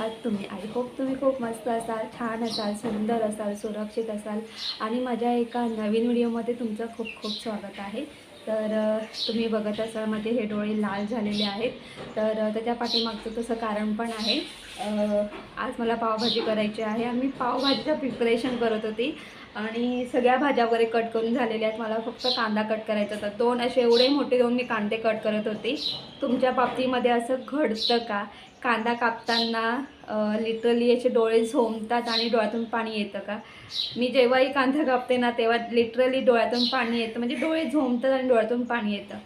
आहात तुम्ही. I hope तुम्ही खूप मस्त असाल छान असाल सुंदर असाल सुरक्षित असाल. आणि माझ्या एका नवीन व्हिडिओमध्ये तुमचं खूप खूप स्वागत आहे. तर तुम्ही बघत असाल माझे हे डोळे लाल झालेले आहेत. तर त्याच्या पाठीमागचं तसं कारण पण आहे. आज मला पावभाजी करायची आहे. आणि मी पावभाजीचं प्रिपरेशन करत होती. आणि सगळ्या भाज्या वगैरे कट करून झालेल्या आहेत. मला फक्त कांदा कट करायचा होता. दोन असे एवढे मोठे दोन मी कांदे कट करत होते. तुमच्या बाबतीमध्ये असं घडतं का? कांदा कापताना लिटरली याचे डोळे झोंबतात आणि डोळ्यातून पाणी येतं का? मी जेव्हाही कांदा कापते ना तेव्हा लिटरली डोळ्यातून पाणी येतं. म्हणजे डोळे झोंबतात आणि डोळ्यातून पाणी येतं.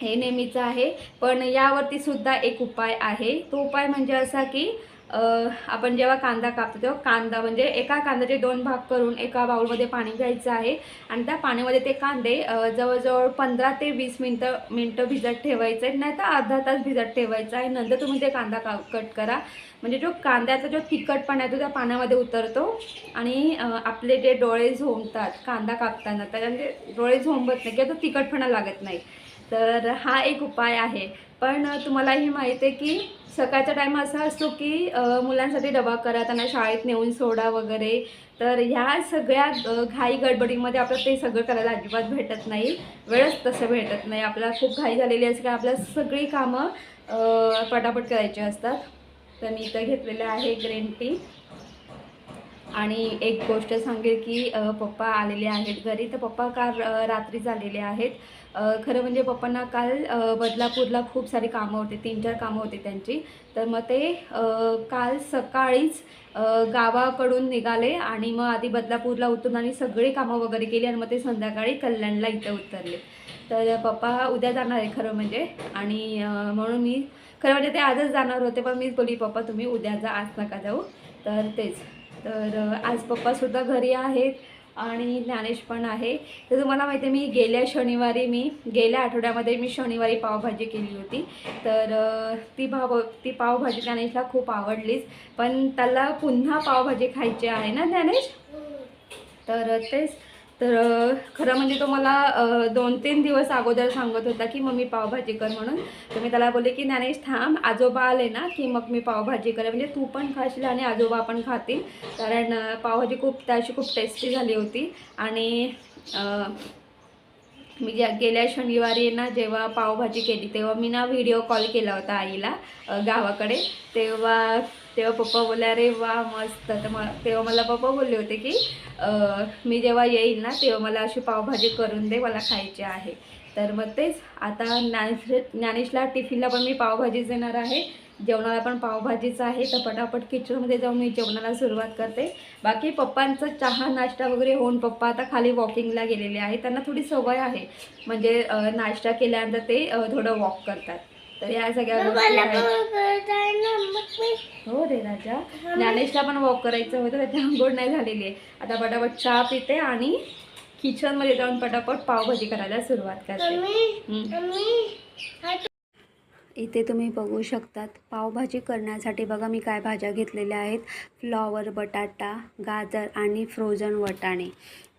हे नेहमीचं आहे. पण यावरती सुद्धा एक उपाय आहे. तो उपाय म्हणजे असा की आपण जेव्हा कांदा कापतो तेव्हा कांदा म्हणजे एका कांद्याचे दोन भाग करून एका बाउलमध्ये पाणी घ्यायचं आहे. आणि त्या पाण्यामध्ये ते कांदे जवळजवळ पंधरा ते वीस मिनटं मिनटं भिजत ठेवायचं आहे नाही तर अर्धा तास भिजत ठेवायचा आहे. नंतर तुम्ही ते कांदा का कट करा. म्हणजे जो कांद्याचा जो तिखटपणा आहे तो त्या पाण्यामध्ये उतरतो. आणि आपले जे डोळे झोंबतात कांदा कापताना त्याच्यामध्ये डोळे झोंबत नाही किंवा तो तिखटपणा लागत नाही. तर हा एक उपाय आहे. पण तुम्हालाही माहीत आहे की सकाळचा टाईम असा असतो की मुलांसाठी डबा करा त्यांना शाळेत नेऊन सोडा वगैरे. तर ह्या सगळ्या घाई गडबडीमध्ये आपलं ते सगळं करायला अजिबात भेटत नाही. वेळच तसं भेटत नाही. आपल्याला खूप घाई झालेली असते की आपल्याला सगळी कामं पटापट करायची असतात. तर मी इथं घेतलेलं आहे ग्रीन टी. आणि एक गोष्ट सांगेल की पप्पा आलेले आहेत घरी. तर पप्पा काल रात्री झालेले आहेत. खरं म्हणजे पप्पांना काल बदलापूरला खूप सारी कामं होती. तीन चार कामं होती त्यांची. तर मग ते काल सकाळीच गावाकडून निघाले आणि मग आधी बदलापूरला उतरून आणि सगळी कामं वगैरे केली आणि मग ते संध्याकाळी कल्याणला इथं उतरले. तर पप्पा उद्या जाणार आहे खरं म्हणजे. आणि म्हणून मी खरं म्हणजे ते आजच जाणार होते पण मीच बोलली पप्पा तुम्ही उद्या जा आज नका जाऊ. तर तेच. तर आज पप्पासुद्धा घरी आहेत आणि ज्ञानेश पण आहे. तर तुम्हाला माहिती आहे मी गेल्या शनिवारी मी गेल्या आठवड्यामध्ये मी शनिवारी पावभाजी केली होती. तर ती भाव ती पावभाजी ज्ञानेशला खूप आवडलीच. पण त्याला पुन्हा पावभाजी खायची आहे ना ज्ञानेश? तर तेच. तर खरं म्हणजे तो मला दोन तीन दिवस अगोदर सांगत होता की मम्मी पावभाजी कर म्हणून. तर मी त्याला बोलले की ज्ञानेश थांब. आजोबा आले ना की मग मी पावभाजी करेन. म्हणजे तू पण खाशील आणि आजोबा पण खातील. कारण पावभाजी खूप त्याची खूप टेस्टी झाली होती. आणि मी ज्या गेल्या शनिवारी ना जेव्हा पावभाजी केली तेव्हा मी ना व्हिडिओ कॉल केला होता आईला गावाकडे. तेव्हा तेव्हा पप्पा बोलले अरे वा मस्त. तर मग तेव्हा मला पप्पा बोलले होते की मी जेव्हा येईल ना तेव्हा मला अशी पावभाजी करून दे मला खायची आहे. तर मग तेच आता ज्ञानेश ज्ञानेशला टिफिनला पण मी पावभाजीच देणार आहे. जेवणाला पण पावभाजीच आहे. तर पटापट किचनमध्ये जाऊन मी जेवणाला सुरुवात करते. बाकी पप्पांचं चहा नाश्ता वगैरे होऊन पप्पा आता खाली वॉकिंगला गेलेले आहे त्यांना थोडी सवय आहे. म्हणजे नाश्ता केल्यानंतर ते थोडं वॉक करतात. तर या सगळ्या गोष्टी आहेत. हो रे राजा. ज्ञानेशला पण वॉक करायचं होतं त्याची आंघोळ नाही झालेली आहे. आता पटापट चहा पिते आणि किचनमध्ये जाऊन पटापट पावभाजी करायला सुरुवात करते. इथे तुम्ही बघू शकतात पावभाजी करण्यासाठी बघा मी काय भाज्या घेतलेल्या आहेत. फ्लॉवर बटाटा गाजर आणि फ्रोझन वटाणे.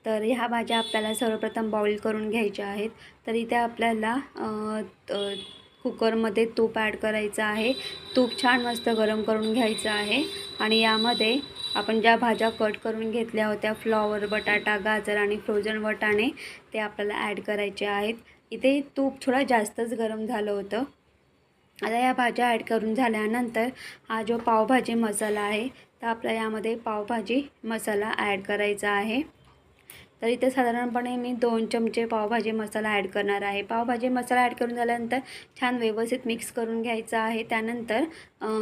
तर ह्या भाज्या आपल्याला सर्वप्रथम बॉईल करून घ्यायच्या आहेत. तर इथे आपल्याला कुकरमध्ये तूप ॲड करायचं आहे. तूप छान मस्त गरम करून घ्यायचं आहे. आणि यामध्ये आपण ज्या भाज्या कट करून घेतल्या होत्या फ्लॉवर बटाटा गाजर आणि फ्रोझन वटाणे ते आपल्याला ॲड करायचे आहेत. इथे तूप थोडं जास्तच गरम झालं होतं. आता या भाज्या ॲड करून झाल्यानंतर हा जो पावभाजी मसाला आहे तर आपल्या यामध्ये पावभाजी मसाला ॲड करायचा आहे. तर इथे साधारणपणे मी दोन चमचे पावभाजी मसाला ॲड करणार आहे. पावभाजी मसाला ॲड करून झाल्यानंतर छान व्यवस्थित मिक्स करून घ्यायचं आहे. त्यानंतर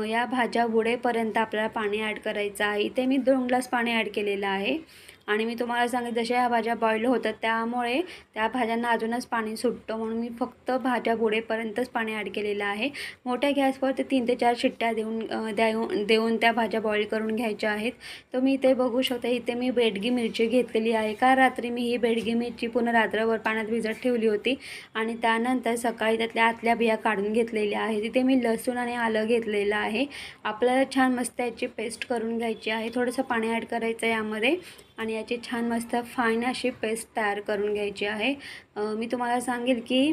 या भाज्या बुडेपर्यंत आपल्याला पाणी ॲड करायचं आहे. इथे मी दोन ग्लास पाणी ॲड केलेलं आहे. आणि मी तुम्हाला सांगितलं जशा ह्या भाज्या बॉईल होतात त्यामुळे त्या भाज्यांना अजूनच पाणी सुटतं. म्हणून मी फक्त भाज्या बुडेपर्यंतच पाणी ॲड केलेलं आहे. मोठ्या गॅसवर ते तीन ते चार शिट्ट्या देऊन देऊन देऊन त्या भाज्या बॉईल करून घ्यायच्या आहेत. तर मी इथे बघू शकते इथे मी बेडगी मिरची घेतलेली आहे. का रात्री मी ही बेडगी मिरची पूर्ण रात्रभर पाण्यात भिजत ठेवली होती आणि त्यानंतर सकाळी त्यातल्या आतल्या बिया काढून घेतलेल्या आहेत. तिथे मी लसूण आणि आलं घेतलेलं आहे. आपल्याला छान मस्त याची पेस्ट करून घ्यायची आहे. थोडंसं पाणी ॲड करायचं यामध्ये. आणि याची छान मस्त फाईन अशी पेस्ट तयार करून घ्यायची आहे. मी तुम्हाला सांगेल की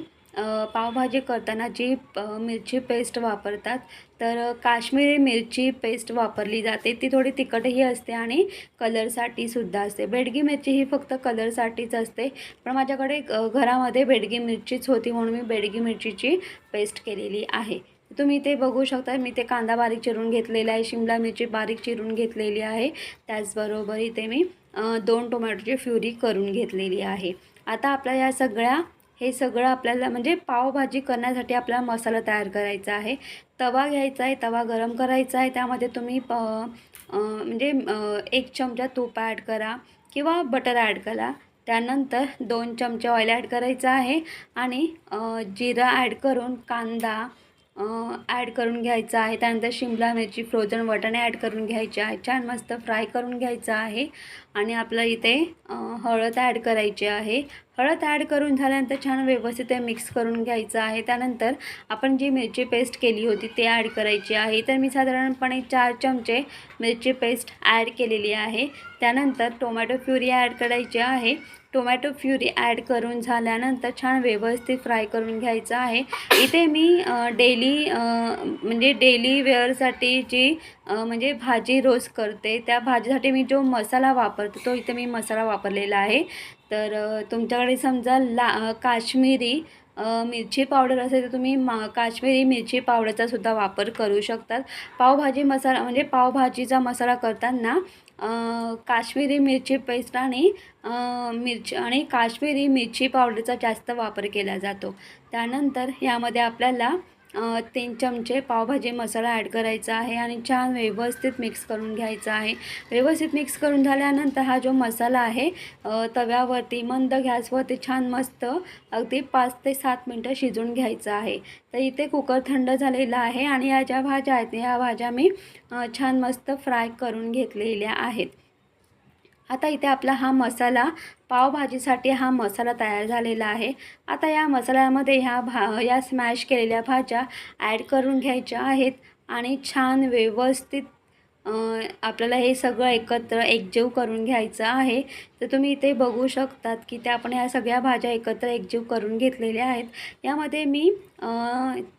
पावभाजी करताना जी मिरची पेस्ट वापरतात तर काश्मीरी मिरची पेस्ट वापरली जाते. ती थोडी तिखटही असते आणि कलरसाठी सुद्धा असते. बेडगी मिरची ही फक्त कलरसाठीच असते पण माझ्याकडे घरामध्ये बेडगी मिरचीच होती म्हणून मी बेडगी मिरचीची पेस्ट केलेली आहे. तुम्ही ते बघू शकता मी ते कांदा बारीक चिरून घेतलेला आहे शिमला मिरची बारीक चिरून घेतलेली आहे. त्याचबरोबर इथे मी दोन टोमॅटोची फ्युरी करून घेतलेली आहे. आता आपल्या या सगळ्या हे सगळं आपल्याला म्हणजे पावभाजी करण्यासाठी आपल्याला मसाला तयार करायचा आहे. तवा घ्यायचा आहे तवा गरम करायचा आहे. त्यामध्ये तुम्ही प म्हणजे एक चमचा तूप ॲड करा किंवा बटर ॲड करा. त्यानंतर दोन चमचे ऑइल ॲड करायचं आहे आणि जिरा ॲड करून कांदा ॲड करून घ्यायचा आहे. त्यानंतर शिमला मिरची फ्रोझन वटाणे ॲड करून घ्यायचे आहे. छान मस्त फ्राय करून घ्यायचं आहे. आणि आपल्या इथे हळद ॲड करायची आहे. हळद ॲड करून झाल्यानंतर छान व्यवस्थित ते मिक्स करून घ्यायचं आहे. त्यानंतर आपण जी मिरची पेस्ट केली होती ते ॲड करायची आहे. तर मी साधारणपणे चार चमचे मिरची पेस्ट ॲड केलेली आहे. त्यानंतर टोमॅटो प्युरी ॲड करायची आहे. टोमॅटो प्युरी ॲड करून झाल्यानंतर छान व्यवस्थित फ्राय करून घ्यायचं आहे. इथे मी डेली म्हणजे डेली वेअरसाठी जी म्हणजे भाजी रोज करते त्या भाजीसाठी मी जो मसाला वापरतो तो इथे मी मसाला वापरलेला आहे. तर तुमच्याकडे समजा ला काश्मिरी काश्मीरी मिरची पावडर असेल तर तुम्ही मा काश्मीरी मिरची पावडरचा सुद्धा वापर करू शकतात. पावभाजी मसाला म्हणजे पावभाजीचा मसाला करताना काश्मिरी काश्मीरी मिरची पेस्ट आणि मिरची आणि काश्मीरी मिरची पावडरचा जास्त वापर केला जातो. त्यानंतर यामध्ये आपल्याला तीन चमचे पावभाजी मसाला ॲड करायचा आहे आणि छान व्यवस्थित मिक्स करून घ्यायचा आहे. व्यवस्थित मिक्स करून झाल्यानंतर हा जो मसाला आहे तव्यावरती मंद गॅसवरती छान मस्त अगदी पाच ते सात मिनटं शिजवून घ्यायचं आहे. तर इथे कुकर थंड झालेला आहे आणि या ज्या भाज्या आहेत या भाज्या मी छान मस्त फ्राय करून घेतलेल्या आहेत. आता इथे आपला हा मसाला पावभाजीसाठी हा मसाला तयार झालेला आहे. आता या मसाल्यामध्ये ह्या भा या स्मॅश केलेल्या भाज्या ॲड करून घ्यायच्या आहेत आणि छान व्यवस्थित आपल्याला हे सगळं एकत्र एकजीव करून घ्यायचं आहे. तर तुम्ही इथे बघू शकतात की त्या आपण ह्या सगळ्या भाज्या एकत्र एकजीव करून घेतलेल्या आहेत. यामध्ये मी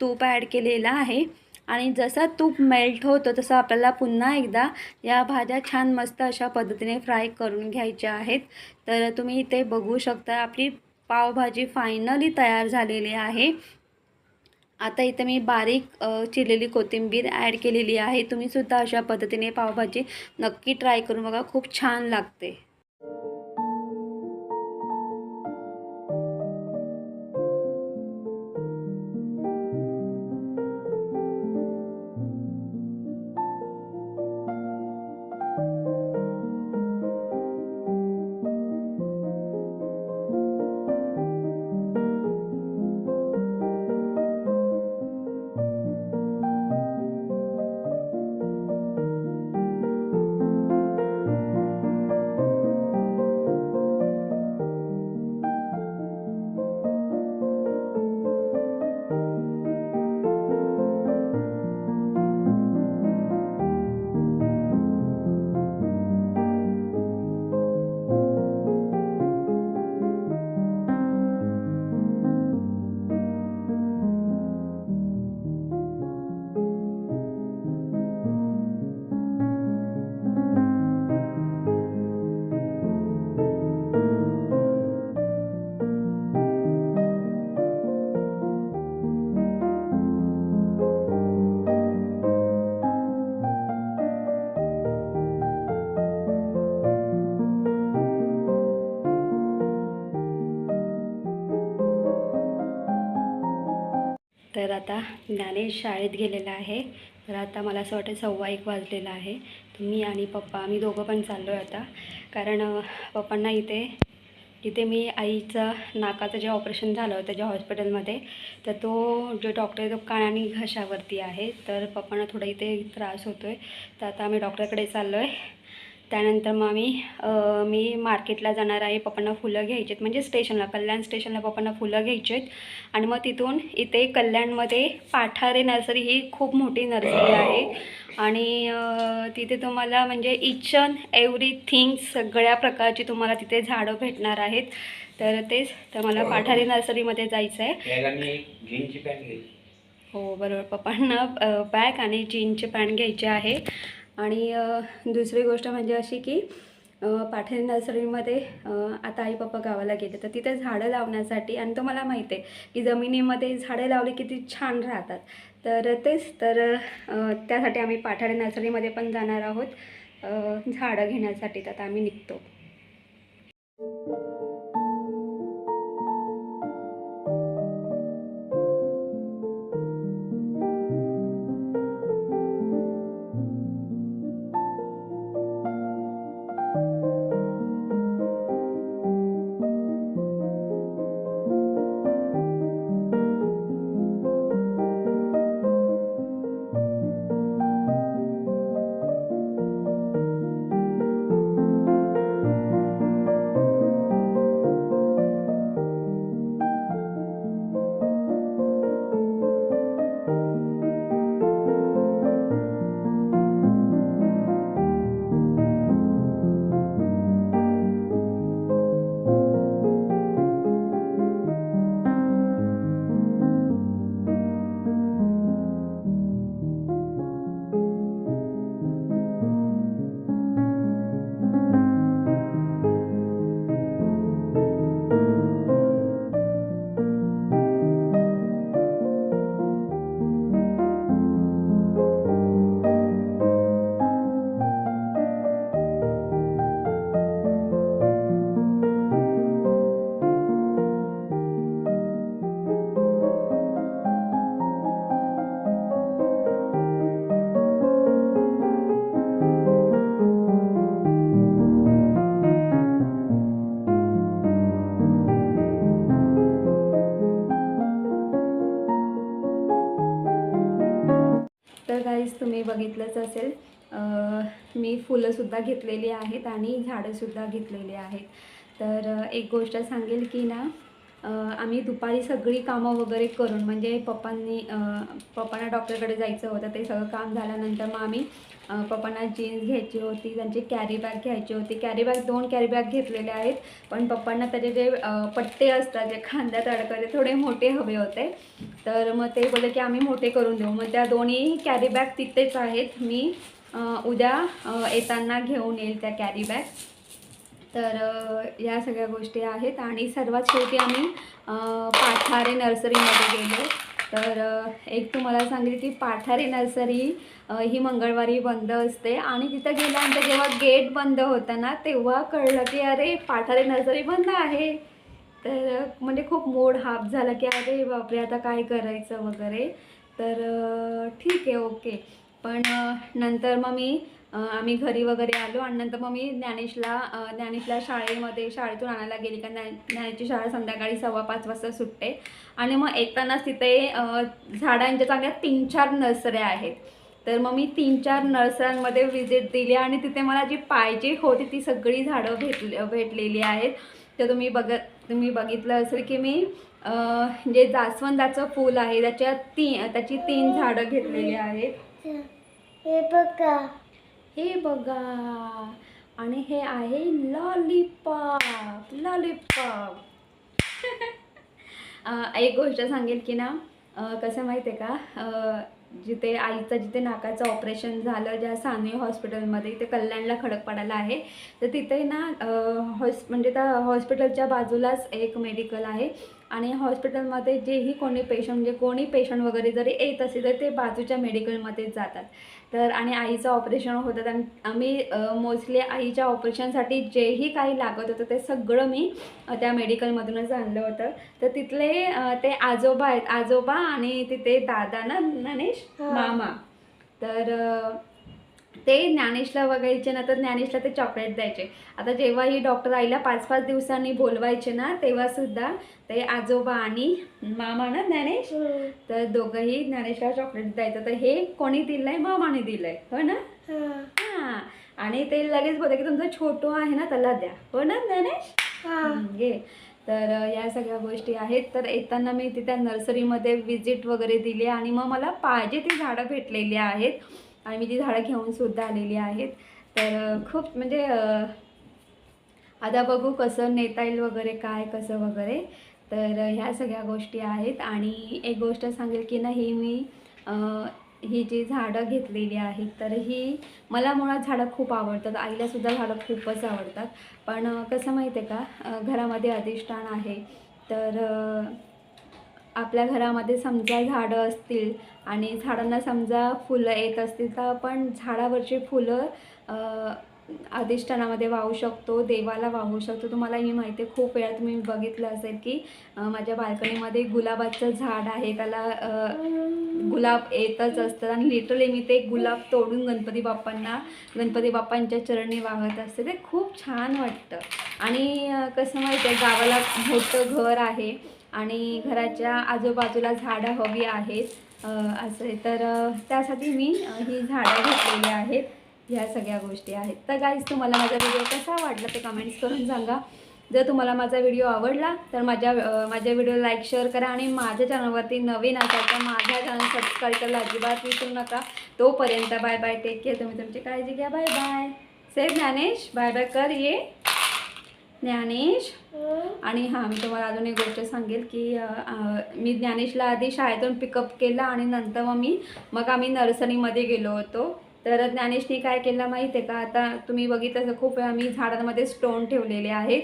तूप ॲड केलेलं आहे. आणि जसं तूप मेल्ट होतं तसं आपल्याला पुन्हा एकदा या भाज्या छान मस्त अशा पद्धतीने फ्राय करून घ्यायच्या आहेत. तर तुम्ही इथे बघू शकता आपली पावभाजी फायनली तयार झालेली आहे. आता इथे मी बारीक चिरलेली कोथिंबीर ॲड केलेली आहे. तुम्हीसुद्धा अशा पद्धतीने पावभाजी नक्की ट्राय करून बघा खूप छान लागते. तर आता ज्ञानेश शाळेत गेलेला आहे. तर आता मला असं वाटतं सव्वा एक वाजलेला आहे. तर मी आणि पप्पा आम्ही दोघं पण चाललो आहे आता. कारण पप्पांना इथे इथे मी आईचं नाकाचं जे ऑपरेशन झालं होतं ज्या हॉस्पिटलमध्ये तर तो जो डॉक्टर आहे तो कान आणि घशावरती आहे. तर पप्पांना थोडा इथे त्रास होतो आहे तर आता आम्ही डॉक्टरकडे चाललो आहे त्यानंतर मग आम्ही मी मार्केटला जाणार आहे पप्पांना फुलं घ्यायची आहेत म्हणजे स्टेशनला कल्याण स्टेशनला पप्पांना फुलं घ्यायची आहेत आणि मग तिथून इथे कल्याणमध्ये पाठारे नर्सरी ही खूप मोठी नर्सरी आहे. आणि तिथे तुम्हाला म्हणजे इच अँड एव्हरीथिंग सगळ्या प्रकारची तुम्हाला तिथे झाडं भेटणार आहेत. तर तेच तर मला पाठारे नर्सरीमध्ये जायचं आहे हो बरोबर. पप्पांना बॅग आणि जीनचे पॅन्ट घ्यायचे आहे. आणि दुसरी गोष्ट म्हणजे अशी की अ, पाठे नर्सरीमध्ये आता आई पप्पा गावाला गेले तर तिथे झाडं लावण्यासाठी आणि तुम्हाला माहिती आहे की जमिनीमध्ये झाडं लावली किती छान राहतात. तर तेच तर त्यासाठी आम्ही पाठाडे नर्सरीमध्ये पण जाणार आहोत झाडं घेण्यासाठी तर आम्ही निघतो. बघितलंच असेल. मी फुलंसुद्धा घेतलेली आहेत आणि झाडंसुद्धा घेतलेली आहेत. तर एक गोष्ट सांगेल की ना आम्ही दुपारी सगळी कामं वगैरे करून म्हणजे पप्पांनी पप्पांना डॉक्टरकडे जायचं होतं ते सगळं काम झाल्यानंतर मग आम्ही पप्पांना जीन्स घ्यायची होती त्यांची कॅरी बॅग घ्यायची होती. कॅरी बॅग दोन कॅरी बॅग घेतलेले आहेत पण पप्पांना त्याचे जे पट्टे असतात जे खांद्यात अडकले थोडे मोठे हवे होते. तर मग ते बोलले की आम्ही मोठे करून देऊ. मग त्या दोन्ही कॅरी बॅग तिथेच आहेत. मी उद्या येताना घेऊन येईल त्या कॅरी बॅग तर या सगळ्या गोष्टी आहेत. आणि सर्वात शेवटी आम्ही पाठारे नर्सरीमध्ये गेलो. तर एक तुम्हाला सांगितली की पाठारे नर्सरी ही मंगळवारी बंद असते. आणि तिथं गेल्यानंतर जेव्हा गेट बंद होतं ना तेव्हा कळलं की अरे पाठारे नर्सरी बंद आहे. तर म्हणजे खूप मोड हाफ झाला की अरे बापरे आता काय करायचं वगैरे. तर ठीक आहे ओके. पण नंतर मग मी आम्ही घरी वगैरे आलो आणि नंतर मग मी ज्ञानेशला ज्ञानेशला शाळेमध्ये शाळेतून आणायला गेली. कारण ज्ञान ज्ञानेशची शाळा संध्याकाळी सव्वा पाच वाजता सुटते. आणि मग येतानाच तिथे झाडांच्या चांगल्या तीन चार नर्सऱ्या आहेत. तर मग मी तीन चार नर्सऱ्यांमध्ये व्हिजिट दिली आणि तिथे मला जी पाहिजे होती ती सगळी झाडं भेटले भेटलेली आहेत. तर तुम्ही बघत तुम्ही बघितलं असेल की मी अं, जे जास्वंदाचं फूल आहे त्याच्या ती त्याची तीन झाडं घेतलेली आहेत. हे बघा. हे बघा. आणि हे आहे लॉलीपॉप लॉलीपॉप. एक गोष्ट सांगेल की ना कसं माहिती आहे का जिथे आईचं जिथे नाकाचं ऑपरेशन झालं ज्या साने हॉस्पिटलमध्ये इथे कल्याणला खडकपाड्याला आहे. तर तिथे ना हॉस् हॉस म्हणजे त्या हॉस्पिटलच्या बाजूलाच एक मेडिकल आहे. आणि हॉस्पिटलमध्ये जेही कोणी पेशंट म्हणजे कोणी पेशंट वगैरे जरी येत असेल तर ते बाजूच्या मेडिकलमध्येच जातात. तर आणि आईचं ऑपरेशन होतं तर आम्ही मोस्टली आईच्या ऑपरेशनसाठी जेही काही लागत होतं ते सगळं मी त्या मेडिकलमधूनच आणलं होतं. तर तिथले ते आजोबा आहेत. आजोबा आणि तिथे दादा ना हा. मामा. तर ते ज्ञानेशला बघायचे ना तर ज्ञानेशला ते चॉकलेट द्यायचे. आता जेव्हाही डॉक्टर आईला पाच पाच दिवसांनी बोलवायचे ना तेव्हासुद्धा ते आजोबा आणि मामा ना ज्ञानेश तर दोघंही ज्ञानेशला चॉकलेट द्यायचं. तर हे कोणी दिलंय? मामाने दिलंय. हो ना? हा. हां. आणि ते लगेच बोलते की तुमचं छोटू आहे ना त्याला द्या. हो ना ज्ञानेश? हा. घे. तर या सगळ्या गोष्टी आहेत. तर येताना मी तिथे नर्सरीमध्ये विजिट वगैरे दिली आणि मग मला पाहिजे ती झाडं भेटलेली आहेत. आणि मी ती झाडं घेऊनसुद्धा आलेली आहेत. तर खूप म्हणजे आता बघू कसं नेता येईल वगैरे काय कसं वगैरे. तर ह्या सगळ्या गोष्टी आहेत. आणि एक गोष्ट सांगेल की नाही मी ही जी झाडं घेतलेली आहेत तर ही मला मुळात झाडं खूप आवडतात. आईलासुद्धा झाडं खूपच आवडतात. पण कसं माहिती आहे का घरामध्ये अधिष्ठान आहे. तर आपल्या घरामध्ये समजा झाडं असतील आणि झाडांना समजा फुलं येत असतील तर आपण झाडावरची फुलं अधिष्ठानामध्ये वाहू शकतो देवाला वाहू शकतो. तुम्हाला ही माहिती आहे खूप वेळा तुम्ही बघितलं असेल की माझ्या बाल्कनीमध्ये गुलाबाचं झाड आहे. त्याला गुलाब येतच असतात आणि लिटरली मी ते गुलाब तोडून गणपती बाप्पांना गणपती बाप्पांच्या चरणी वाहत असते. ते खूप छान वाटतं. आणि कसं माहिती आहे गावाला मोठं घर आहे. आणि घराच्या आजूबाजूला झाडं हवी आहेत. असे असं. तर त्यासाठी मी ही झाडं घेतलेली आहेत. ह्या सगळ्या गोष्टी आहेत. तर गाईज तुम्हाला माझा व्हिडिओ कसा वाटला ते कमेंट्स करून सांगा. जर तुम्हाला माझा व्हिडिओ आवडला तर माझ्या माझ्या व्हिडिओ लाईक शेअर करा आणि माझ्या चॅनलवरती नवीन असाल तर माझ्या चॅनल सबस्क्राईब करायला अजिबात विसरू नका. तोपर्यंत बाय बाय टेक केअर तुम्ही तुमची काळजी घ्या. Bye bye safe Dnyanesh bye bye कर ये ज्ञानेश. आणि हां मी तुम्हाला अजून एक गोष्ट सांगेल की मी ज्ञानेशला आधी शाळेतून पिकअप केलं आणि नंतर मग मी मग आम्ही नर्सरीमध्ये गेलो होतो. तर ज्ञानेशने काय केलं माहिती आहे का? आता तुम्ही बघितलं असेल खूप वेळा मी झाडांमध्ये स्टोन ठेवलेले आहेत.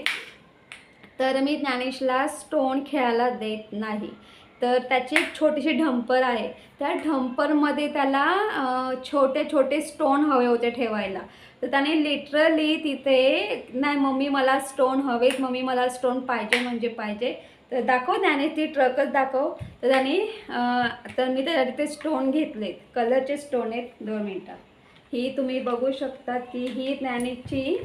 तर मी ज्ञानेशला स्टोन खेळायला देत नाही. तर त्याची एक छोटीशी ढंपर आहे. त्या ढंपरमध्ये त्याला छोटे छोटे स्टोन हवे होते ठेवायला. तर त्याने लिटरली तिथे नाही मम्मी मला स्टोन हवेत. मम्मी मला स्टोन पाहिजे म्हणजे पाहिजे. तर दाखव त्याने ती ट्रकच दाखव. तर त्याने तर मी त्याच्या तिथे स्टोन घेतलेत. कलरचे स्टोन आहेत. दोन मिनटात ही तुम्ही बघू शकतात की ही ज्ञानेची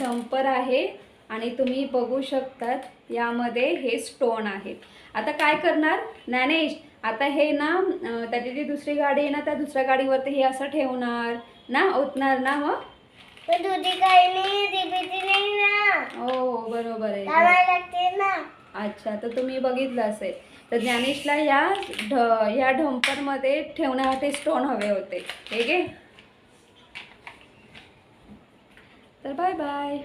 ढंपर आहे. आणि तुम्ही बघू शकतात यामध्ये हे स्टोन आहेत. आता काय करणार? ज्ञानेश आता हे ना त्याची जी दुसरी गाडी आहे ना त्या दुसऱ्या गाडीवरती हे असं ठेवणार. ना ओतणार ना मग? पण दुधी काही नाही ना. हो बरोबर आहे. लावायला लागते ना. अच्छा तर तुम्ही बघितलं असेल. तर ज्ञानेशला या ढ या ढंपरमध्ये ठेवण्यासाठी स्टोन हवे होते. ठीक आहे? तर बाय बाय